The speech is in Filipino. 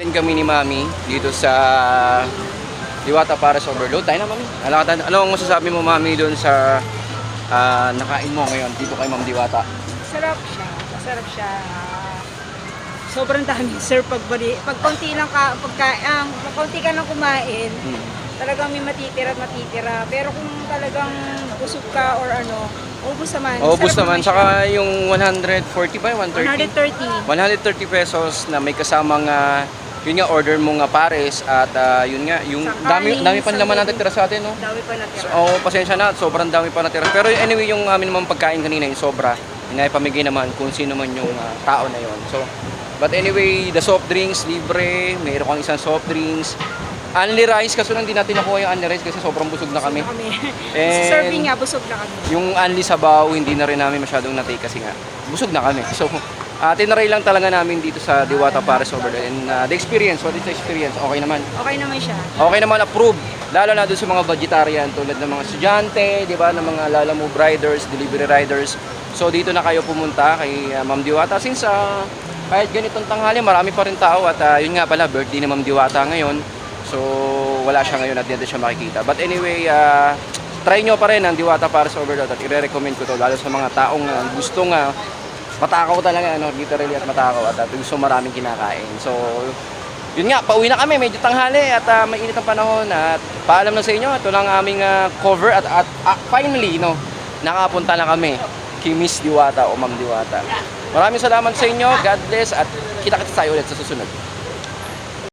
Alin kami ni Mami dito sa Diwata Paris Overload. Tayo na, Mami. Ano, ano ang masasabi mo, Mami, doon sa ah, nakain mo ngayon dito kay Ma'am Diwata? Sarap siya. Sarap siya. Sobrang dami, sir. Pag, bali, pag konti lang ka, pagka, um, pag konti ka lang kumain, Hmm. talagang may matitira at matitira. Pero kung talagang busog ka or ano, ubus naman. Ubus naman. siya. Saka yung 140 ba? 130? 130. 130 pesos na may kasamang ah, yun nga order mo nga pares at ah, yun nga yung Sa dami kanin, dami pa sa naman baby. natitira sa atin no. Dami pa natira. So, oh, pasensya na, sobrang dami pa natira. Pero anyway, yung amin naman pagkain kanina, yung sobra, inaipamigay naman kung sino man yung ah, tao na yon. So, but anyway, the soft drinks, libre, mayroon kang isang soft drinks. Only rice, kaso lang di natin nakuha yung only rice kasi sobrang busog na kami. Kami. And- serving nga, busog na kami. Yung only sabaw, hindi na rin namin masyadong natake kasi nga, busog na kami. So, uh, tinaray lang talaga namin dito sa Diwata Paris Overload. And uh, the experience, what is the experience? Okay naman. Okay naman siya. Okay naman, approved. Lalo na doon sa mga vegetarian tulad ng mga estudyante, di ba, ng mga Lala Move riders, delivery riders. So dito na kayo pumunta kay uh, Ma'am Diwata since uh, kahit ganitong tanghali, marami pa rin tao at uh, yun nga pala, birthday ni Ma'am Diwata ngayon. So wala siya ngayon at hindi siya makikita. But anyway, uh, try nyo pa rin ang Diwata Paris Overload at i-recommend ko to lalo sa mga taong uh, gustong uh, matakaw talaga, ano, literally at matakaw at uh, gusto maraming kinakain. So, yun nga, pauwi na kami, medyo tanghali at uh, mainit ang panahon at paalam na sa inyo, ito lang ang aming uh, cover at, at ah, finally, no, nakapunta na kami kay Miss Diwata o Ma'am Diwata. Maraming salamat sa inyo, God bless at kita-kita tayo ulit sa susunod.